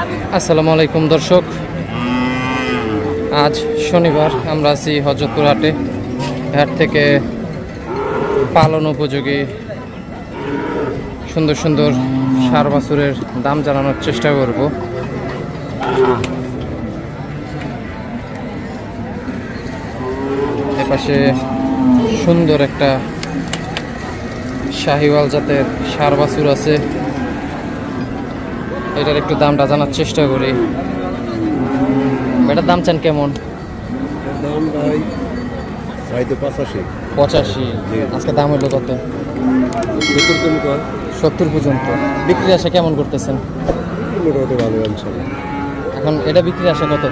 আসসালামু আলাইকুম, দর্শক। আজ শনিবার, আমরা আছি হজরতপুর হাটে। হাট থেকে পালন উপযোগী সুন্দর সুন্দর সার বাছুরের দাম জানানোর চেষ্টা করব। এপাশে সুন্দর একটা শাহিওয়াল জাতের সার বাছুর আছে। এটার একটু দামটা জানার চেষ্টা করি। এটার দাম চান কেমন? দাম ভাই পঁচাশি। পঁচাশি। আজকে দাম হইল কত? সত্তর পর্যন্ত। বিক্রি আসা কেমন করতেছেন? মোটামুটি ভালো এখন এটা বিক্রি আসা কত?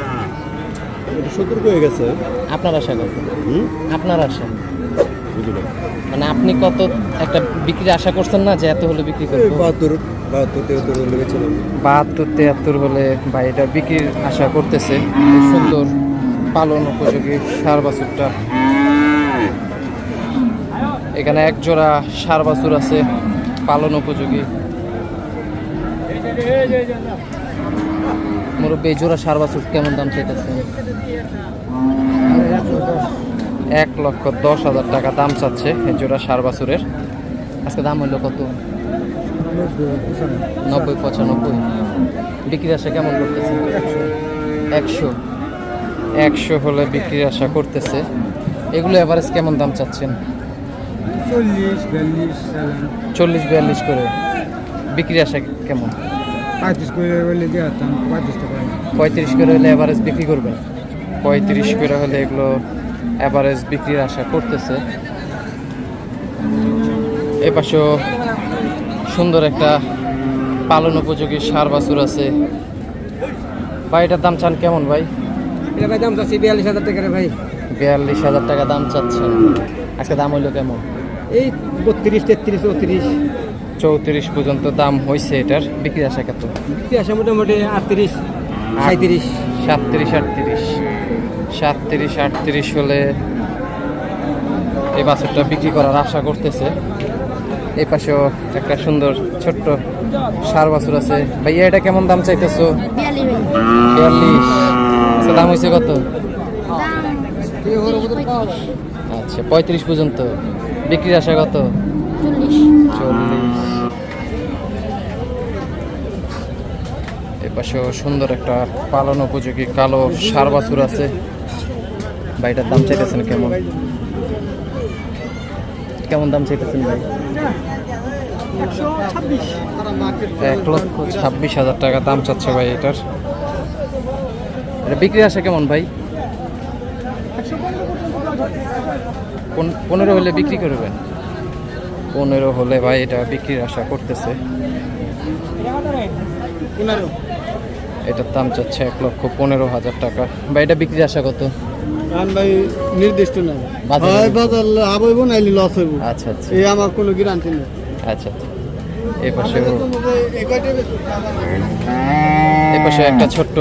সত্তর হয়ে গেছে। আপনার আশা কত? আপনার আশা। বুঝলাম মানে আপনি কত একটা বিক্রি আশা করছেন না যে এত হলে বিক্রি এই বাহাত্তর বাহাত্তর তেহাত্তর হলে গেছিলাম বাহাত্তর তেহাত্তর হলে বা এটা বিক্রির আশা করতেছে। সুন্দর পালন উপযোগী সার বাছুরটা। এখানে এক জোড়া সার বাছুর আছে পালন উপযোগী। মুরব্বী এই জোড়া সার বাছুর কেমন দাম চাইতেছে এক লক্ষ দশ হাজার টাকা দাম চাচ্ছে জোড়া সার বাছুরের। আজকে দাম হইল কত? নব্বই পঁচানব্বই। বিক্রির আশা কেমন করতেছে? একশো। একশো হলে বিক্রির আশা করতেছে। এগুলো এভারেজ কেমন দাম চাচ্ছেন? চল্লিশ বিয়াল্লিশ করে। বিক্রি আশা কেমন? পঁয়ত্রিশ করে পঁয়ত্রিশ করে হলে এভারেজ বিক্রি করবেন। পঁয়ত্রিশ করে হলে এগুলো এভারেজ বিক্রির আশা করতেছে। এ পাশেও সুন্দর একটা পালন উপযোগী সার বাছুর আছে। ভাই এটার দাম চান কেমন ভাই? এটা ভাই দাম চাচ্ছি বিয়াল্লিশ হাজার টাকা ভাই। বিয়াল্লিশ হাজার টাকা দাম চাচ্ছেন। আজকে দাম হইল কেমন? এই বত্রিশ তেত্রিশ চৌত্রিশ। চৌত্রিশ পর্যন্ত দাম হয়েছে এটার। বিক্রি আশা কত? বিক্রি আসে মোটামুটি আটত্রিশ সাঁত্রিশ সাতত্রিশ আটত্রিশ। সাতত্রিশ আটত্রিশ হলে এই বাছুরটা বিক্রি করার আশা করতেছে। এই পাশেও একটা সুন্দর ছোট্ট সার বাছুর আছে। ভাইয়া এটা কেমন দাম চাইতেছো? বিয়াল্লিশ। আচ্ছা দাম হয়েছে কত? আচ্ছা পঁয়ত্রিশ পর্যন্ত। বিক্রির আশা কত? চল্লিশ। এপাশেও সুন্দর একটা পালন উপযোগী কালো সার বাছুর আছে। ভাইটার দাম চাইতেছেন কেমন? কেমন দাম চাইতেছেন ভাই? এক লক্ষ ছাব্বিশ হাজার টাকা দাম চাচ্ছে ভাই এটার। এটা বিক্রি আসে কেমন ভাই? পন- পনেরো হলে বিক্রি করবেন? পনেরো হলে ভাই এটা বিক্রির আশা করতেছে। এটার দাম চাচ্ছে এক লক্ষ পনেরো হাজার টাকা। বা এটা বিক্রি আশা কত? ভাই নির্দিষ্ট না। বাজারে- হয় বাজার লাভ হইব নাইলে লস হইব। আচ্ছা আচ্ছা। এই আমার কোনো গ্যারান্টি নেই। আচ্ছা আচ্ছা। এই পাশেও এই পাশে একটা ছোট্ট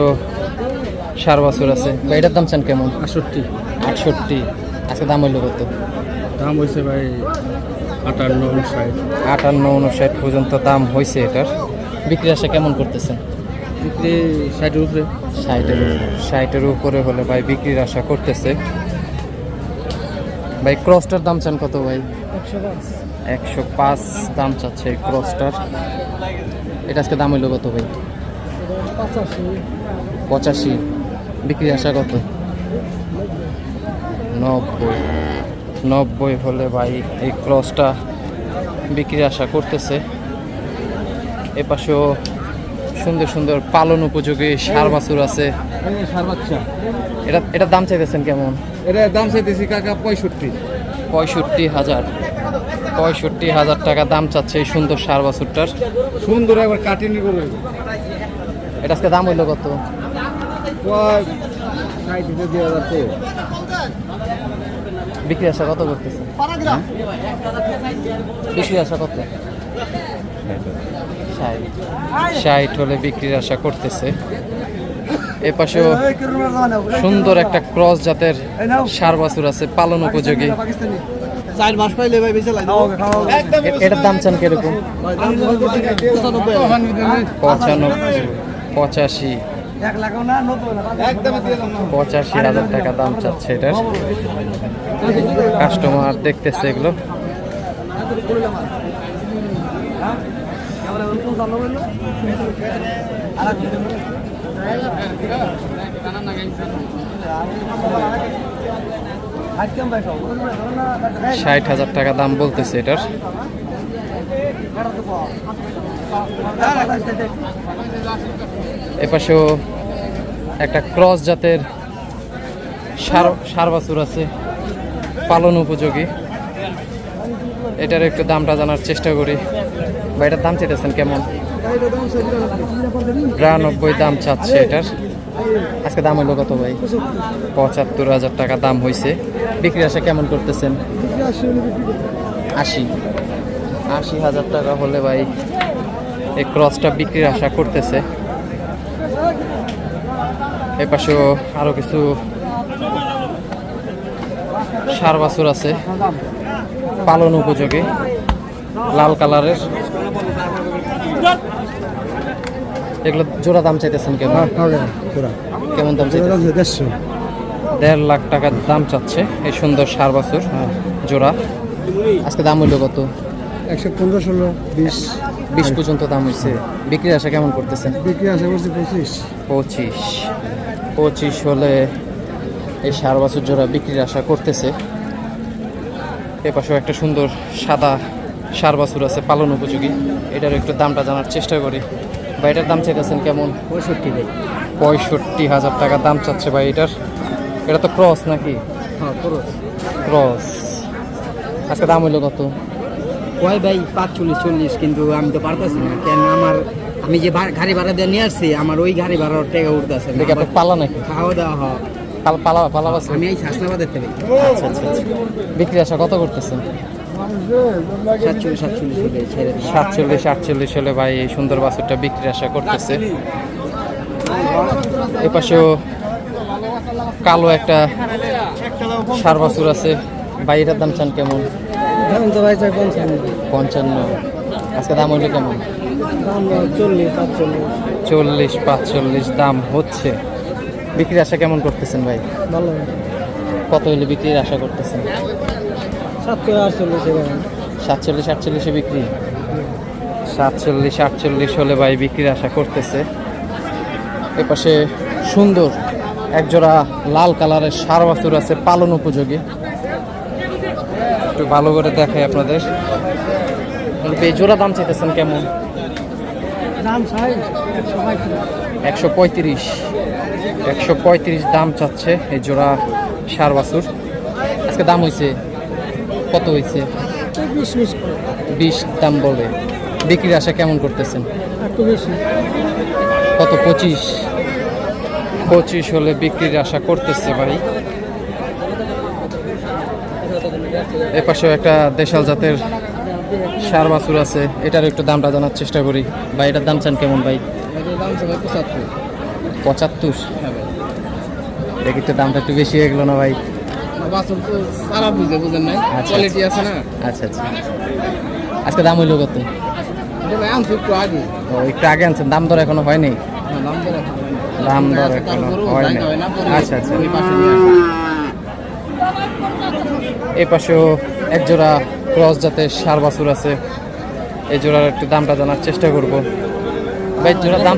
সার বাছুর আছে। বা এটার দাম চান কেমন? আটষট্টি। আটষট্টি। আজকে দাম হইল কত? দাম হয়েছে ভাই আটান্ন ষাট আটান্ন উনষাট পর্যন্ত দাম হয়েছে এটার। বিক্রি আশা কেমন করতেছেন? বিক্রি ষাটের উপরে। ষাটের ষাটের উপরে হলে ভাই বিক্রির আশা করতেছে। ভাই ক্রসটার দাম চান কত ভাই? একশো পাঁচ দাম চাচ্ছে এই ক্রসটার। এটা আজকে দাম হইল কত ভাই? পঁচাশি। বিক্রির আশা কত? নব্বই। নব্বই হলে ভাই এই ক্রসটা বিক্রির আশা করতেছে। এ পাশেও সুন্দর সুন্দর পালন উপযোগী সার বাছুর আছে। এটা এটার দাম চাইতেছেন কেমন? এটা দাম চাইতেছি কাকা পঁয়ষট্টি। পঁয়ষট্টি হাজার। পঁয়ষট্টি হাজার টাকা দাম চাচ্ছে এই সুন্দর সার বাছুরটার। সুন্দর একবার কাটিনি করে এটা আজকে দাম হইল কত? বিক্রি আসা কত করতেছে বিক্রি আসা কত? ষাট। হলে বিক্রির আশা করতেছে। এ পাশেও সুন্দর একটা ক্রস জাতের সার বাছুর আছে পালন উপযোগী। চার মাস পাইলে ভাই বেশি লাগে এটার দাম চান কীরকম? পঁচানব্বই। পঁচাশি। পঁচাশি হাজার টাকা দাম চাচ্ছে এটার। কাস্টমার দেখতেছে এগুলো। ষাট হাজার টাকা দাম বলতেছে এটার। এপাশেও একটা ক্রস জাতের সার বাছুর আছে, পালন উপযোগী। এটার একটু দামটা জানার চেষ্টা করি। বা এটার দাম চেয়েছেন কেমন? বিরানব্বই দাম চাচ্ছে এটার। আজকে দাম হইল কত ভাই? পঁচাত্তর হাজার টাকা দাম হয়েছে বিক্রি আসা কেমন করতেছেন? আশি। আশি হাজার টাকা হলে ভাই এই ক্রসটা বিক্রির আশা করতেছে। এ পাশেও আরও কিছু সার বাছুর আছে। পালন উপযোগী। লাল কালারের। এগুলো জোড়া দাম চাইতেছেন কেমন কেমন দাম চাইতেছেন? দেড়শো। দেড় লাখ টাকার দাম চাচ্ছে এই সুন্দর সার বাছুর জোড়া। আজকে দাম হইল কত? একশো পনেরো ষোলো বিশ। বিশ পর্যন্ত দাম হয়েছে বিক্রি আশা কেমন করতেছেন? বিক্রি আসে বলছি পঁচিশ। পঁচিশ। পঁচিশ হলে এই সার বাছুর জোড়া বিক্রির আশা করতেছে। এ পাশেও একটা সুন্দর সাদা সার বাছুর আছে পালন উপযোগী। এটার একটু দামটা জানার চেষ্টা করি। বা এটার দাম চাইতেছেন কেমন? পঁয়ষট্টি ভাই। পঁয়ষট্টি হাজার টাকা দাম চাচ্ছে ভাই এটার। এটা তো ক্রস নাকি? হ্যাঁ খরচ ক্রস আজকে দাম হইল কত? কয় ভাই? পাঁচচল্লিশ চল্লিশ চল্লিশ কিন্তু আমি তো পারতেছি না। কেন আমার আমি যে গাড়ি ভাড়া দিয়ে নিয়ে আসছি আমার ওই গাড়ি ভাড়ার টাকা উঠতেছে পালা নাকি? খাওয়া দাওয়া হয়। পাল- পালা পালা আমি এই শাসনাবাদের থেকে। আচ্ছা আচ্ছা আচ্ছা। বিক্রি আশা কত করতেছেন? সাতচল্লিশ আটচল্লিশ হলে ভাই এই সুন্দর বাছুরটা বিক্রির আশা করতেছে। এ পাশেও কালো একটা সার বাছুর আছে। বাইরের দাম চান কেমন? পঞ্চান্ন। আজকে দাম হইল কেমন? চল্লিশ পাঁচচল্লিশ। চল্লিশ পাঁচচল্লিশ দাম হচ্ছে। বিক্রির আশা কেমন করতেছেন ভাই? কত হইলে বিক্রির আশা করতেছেন? সাতচল্লিশ আটচল্লিশে বিক্রি। সাতচল্লিশ আটচল্লিশ হলে ভাই বিক্রির আশা করতেছে। এপাশে সুন্দর একজোড়া লাল কালারের সার বাছুর আছে পালন উপযোগী। একটু ভালো করে দেখাই আপনাদের। এই জোড়া দাম চাইতেছেন কেমন? দাম চাই একশো পঁয়ত্রিশ। একশো পঁয়ত্রিশ। দাম চাচ্ছে এই জোড়া সার বাছুর। আজকে দাম হয়েছে কত হয়েছে? বিশ দাম বলে। বিক্রির আশা কেমন করতেছেন? কত? পঁচিশ? পঁচিশ হলে বিক্রির আশা করতেছে ভাই। এ পাশেও একটা দেশাল জাতের সার বাছুর আছে। এটার একটু দামটা জানার চেষ্টা করি। ভাই, এটার দাম চান কেমন ভাই? পঁচাত্তর। পঁচাত্তর দেখি তো দামটা একটু বেশি হয়ে গেলো না ভাই? বাসন তো সারা বুঝে বুঝেন নাই। আচ্ছা। কোয়ালিটি আছে না? আচ্ছা আচ্ছা। আজকে দাম হইল কত? আনছি একটু আগে। ও একটু আগে আনছেন দাম দর এখনও হয়নি না, দাম দর এখনও হয়নি হয় আচ্ছা আচ্ছা। এই পাশেও এক জোড়া ক্রস জাতের সার বাছুর আছে। এই জোড়ার একটু দামটা জানার চেষ্টা করব। ভাই জোড়ার দাম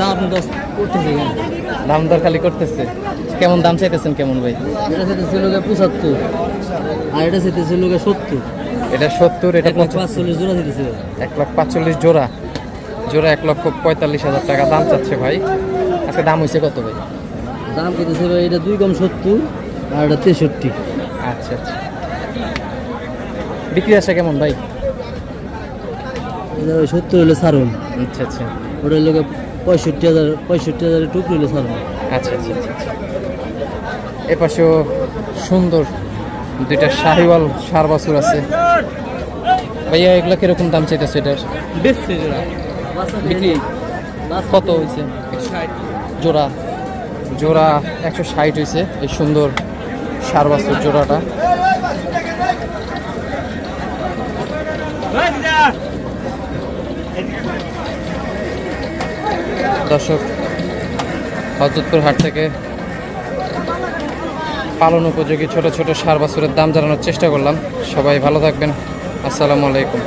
দাম? দাম দর খালি করতেছে? কেমন দাম চাইতেছেন কেমন ভাই? এটা ছিল গিয়ে পঁচাত্তর। আর এটা ছিল গিয়ে সত্তর। এটা সত্তর এটা। পাঁচচল্লিশ জোড়া দিতেছিল এক লাখ পাঁচচল্লিশ জোড়া। জোড়া এক লক্ষ পঁয়তাল্লিশ হাজার টাকা দাম চাচ্ছে ভাই। আজকে দাম হয়েছে কত ভাই? দাম কেটেছে ভাই এটা দুই কম সত্তর আর এটা তেষট্টি। আচ্ছা আচ্ছা। বিক্রি আসে কেমন ভাই? সত্তর হলে সারুন আচ্ছা আচ্ছা। ওটা হলো গিয়ে পঁয়ষট্টি হাজার পঁয়ষট্টি হাজারের টুকরো হলে সারুন আচ্ছা আচ্ছা আচ্ছা আচ্ছা। এ পাশেও সুন্দর দুইটা শাহিওয়াল সার বাছুর আছে। ভাইয়া এগুলো কীরকম দাম চাইতেছে এটার? বিক্রি? কত হয়েছে জোড়া? জোড়া একশো ষাট হয়েছে এই সুন্দর সার বাছুর জোড়াটা। দর্শক হজরতপুর হাট থেকে পালন উপযোগী ছোট ছোট সার বাছুরের দাম জানানোর চেষ্টা করলাম। সবাই ভালো থাকবেন। আসসালামু আলাইকুম।